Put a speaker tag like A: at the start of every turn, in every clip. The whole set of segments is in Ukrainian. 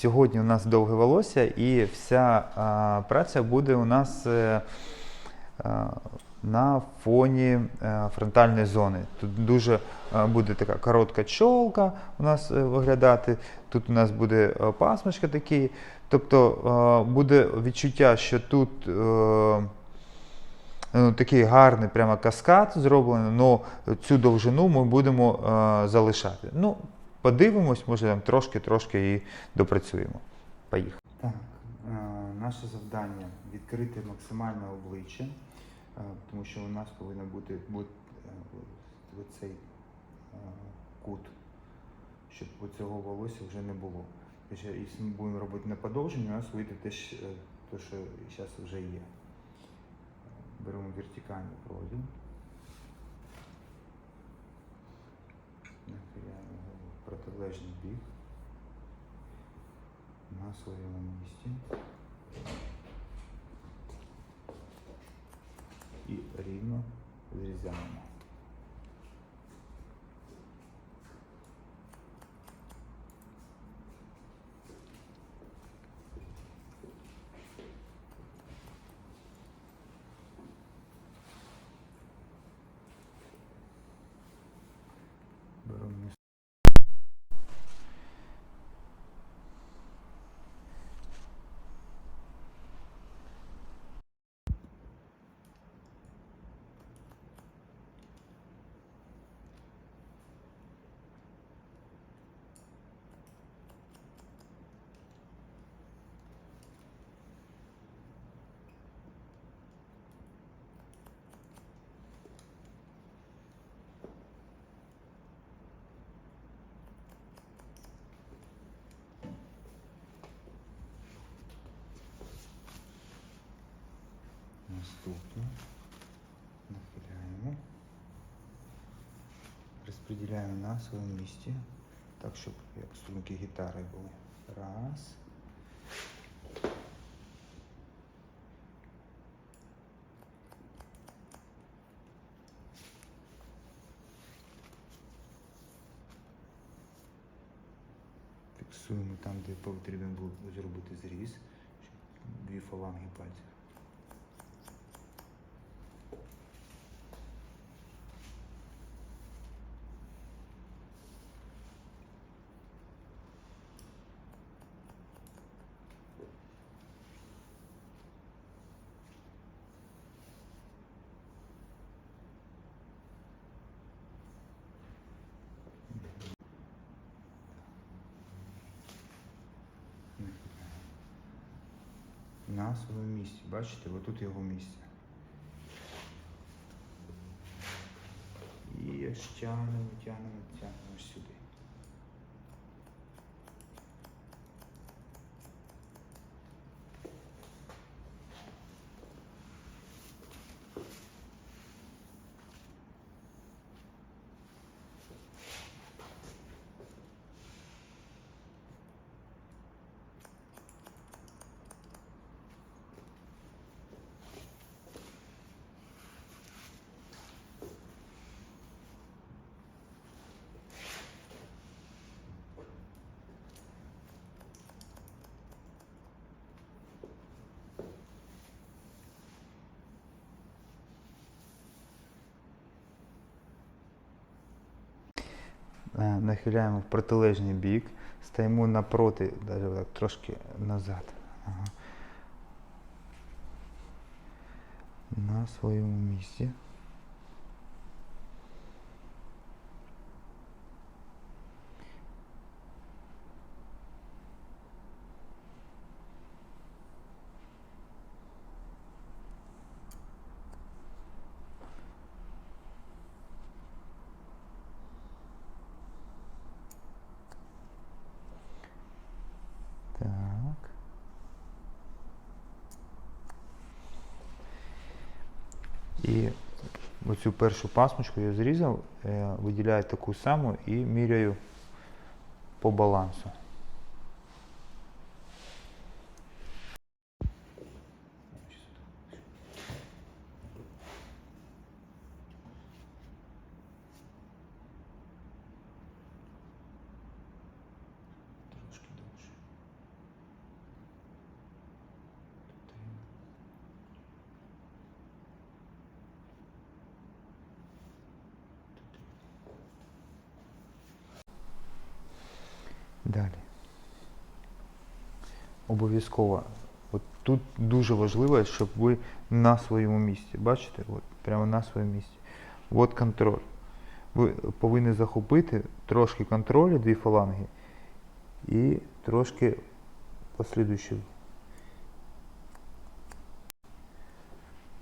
A: Сьогодні у нас довге волосся, і вся а, праця буде у нас е, а, на фоні е, фронтальної зони. Тут дуже е, буде така коротка чолка у нас виглядати. Тут у нас буде пасмочка такий. Тобто е, буде відчуття, що тут. е, Ну, такий гарний прямо каскад зроблений, але цю довжину ми будемо е, залишати. Ну, подивимось, може там трошки-трошки і допрацюємо. Поїхали. Так, е, наше завдання відкрити максимальне обличчя, е, тому що у нас повинен бути, бути е, цей кут, щоб цього волосся вже не було. Якщо ми будемо робити на подовження, у нас вийде е, те, що зараз вже є. Беремо вертикальний проділ. протилежний бік. На своєму місці. І рівно зрізаємо. Наступне. Нахиляємо. Розподіляємо на своєму місці. Так, щоб як струнки гітари були. Раз. Фіксуємо там, де потрібно було зробити зріз, щоб дві фаланги пальців. На своєму місці. Бачите, отут його місце. І ще тягнемо, тягнемо, тягнемо сюди. Нахиляємо в протилежний бік, стаємо напроти, навіть так, трошки назад. Ага. На своєму місці. І оцю першу пасмочку я зрізав, е, виділяю таку саму і міряю по балансу. Далі. Обов'язково. От тут дуже важливо, щоб ви на своєму місці. Бачите? От, прямо на своєму місці. От контроль. Ви повинні захопити трошки контролю, дві фаланги, і трошки послідуючи.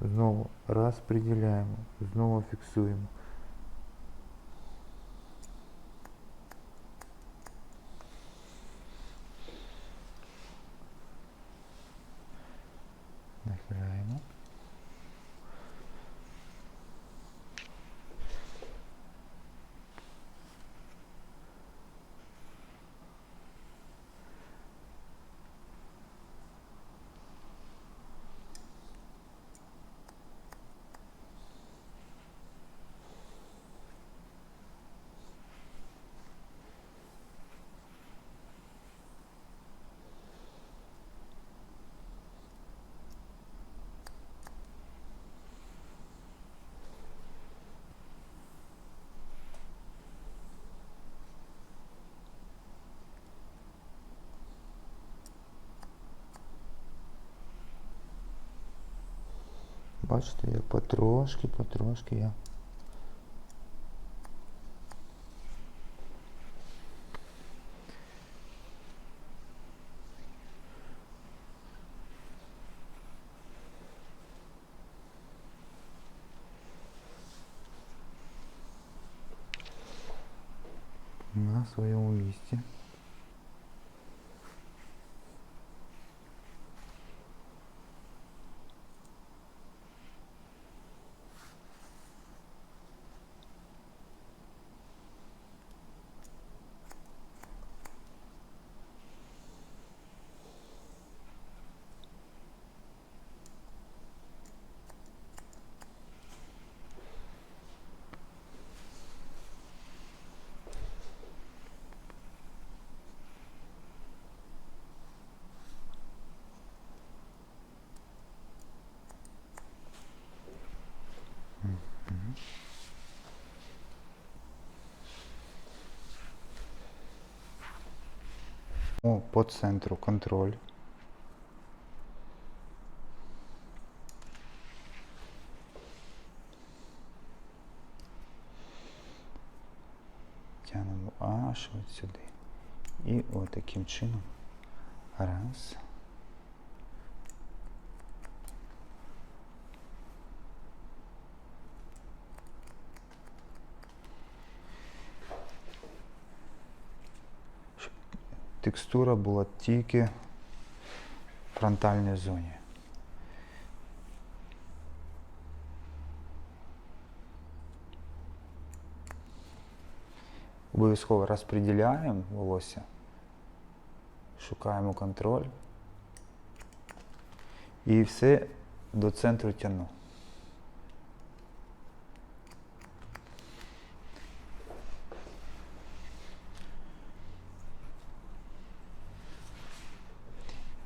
A: Знову розподіляємо, знову фіксуємо. Бачите, як потрошки, потрошки я. На своєму місці. по центру контроль. Тянемо аж от сюди. І от таким чином. Раз. Текстура була тільки в фронтальній зоні. Обов'язково розподіляємо волосся, шукаємо контроль і все до центру тяну.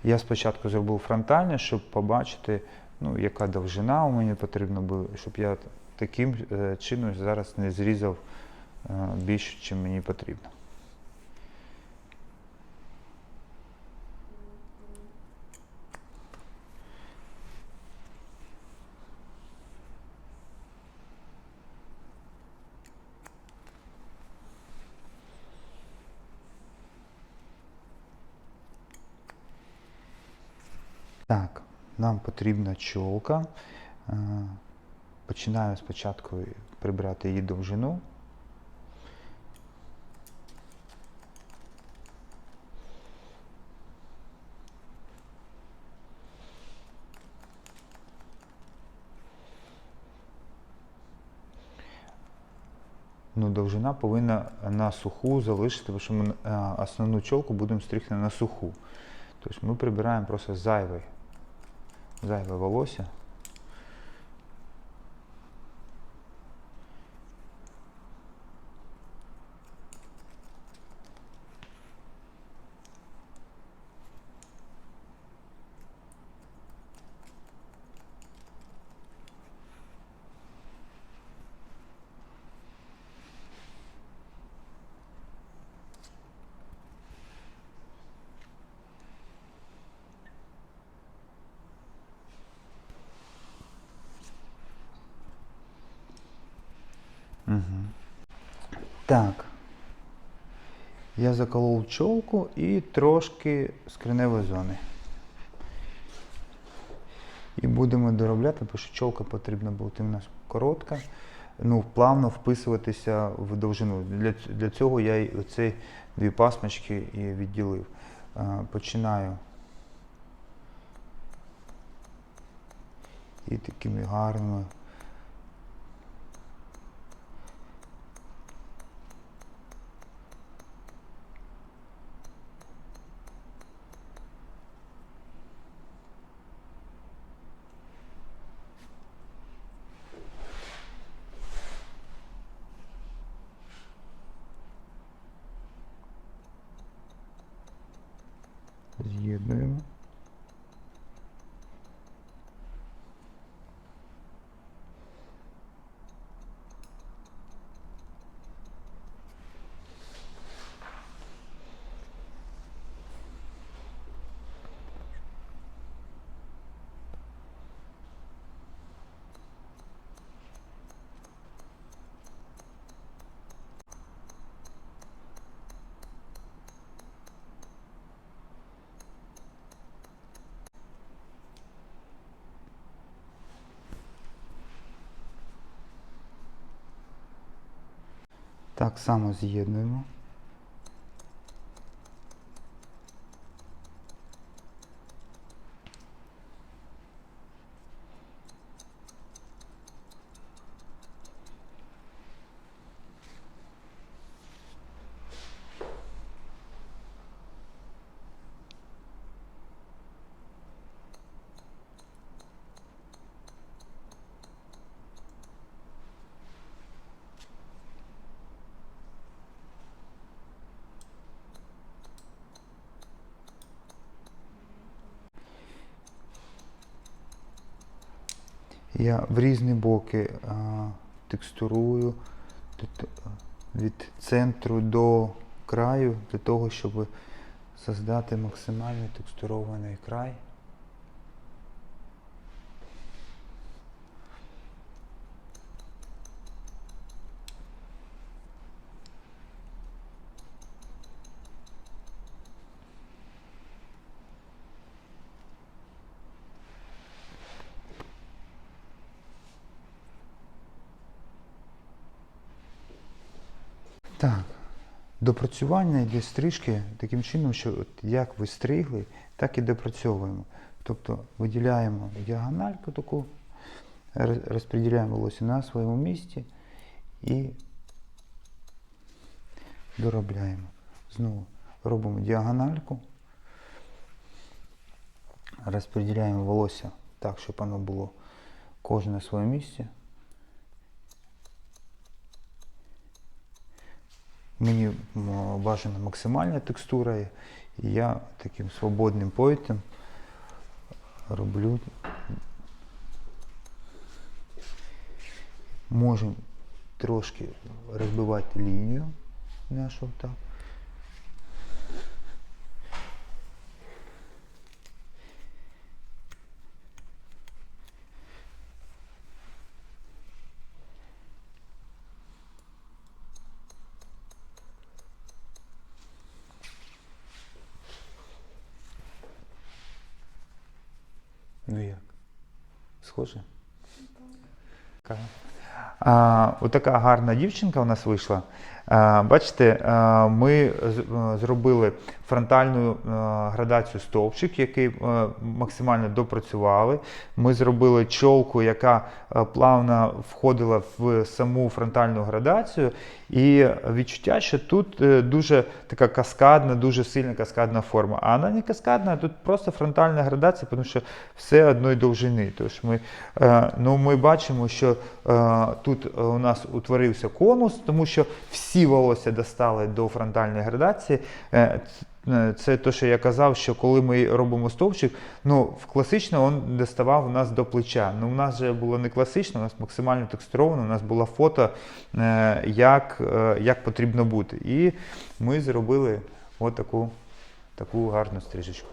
A: Я спочатку зробив фронтальне, щоб побачити, ну, яка довжина у мені потрібна була, щоб я таким е, чином зараз не зрізав е, більше, чим мені потрібно. Так, нам потрібна чолка. Е, Починаю спочатку прибрати її довжину. Ну, довжина повинна на суху залишити, тому що ми е, основну чолку будемо стригти на суху. Тобто ми прибираємо просто зайве, зайве волосся. Так. Я заколов чолку і трошки з кореневої зони. І будемо доробляти, бо що чолка потрібна бути у нас коротка, ну, плавно вписуватися в довжину. Для, для цього я й оці дві пасмочки і відділив. Починаю. І такими гарними. З'єднуємо. Так само з'єднуємо. Я в різні боки а, текстурую від центру до краю для того, щоб создати максимально текстурований край. Так. Допрацювання йде стрижки таким чином, що от як ви стригли, так і допрацьовуємо. Тобто виділяємо діагональку таку, розподіляємо волосся на своєму місці і доробляємо. Знову робимо діагональку, розподіляємо волосся так, щоб воно було кожне на своєму місці. Мені бажана максимальна текстура, і я таким свободним пойтом роблю. Можемо трошки розбивати лінію нашу так. Ну як? Схоже? Така. А, отака гарна дівчинка у нас вийшла. Бачите, ми е, зробили фронтальну е, градацію стовпчик, який е, максимально допрацювали. Ми зробили чолку, яка плавно входила в саму фронтальну градацію. І відчуття, що тут дуже така каскадна, дуже сильна каскадна форма. А вона не каскадна, а тут просто фронтальна градація, тому що все одної довжини. Тож ми, ну, ми бачимо, що тут у нас утворився конус, тому що всі волосся достали до фронтальної градації. Е, е, Це те, що я казав, що коли ми робимо стовпчик, ну класично він доставав у нас до плеча. Ну, у нас же було не класично, у нас максимально текстуровано, у нас було фото, е, як, як потрібно бути. І ми зробили отаку таку гарну стрижечку.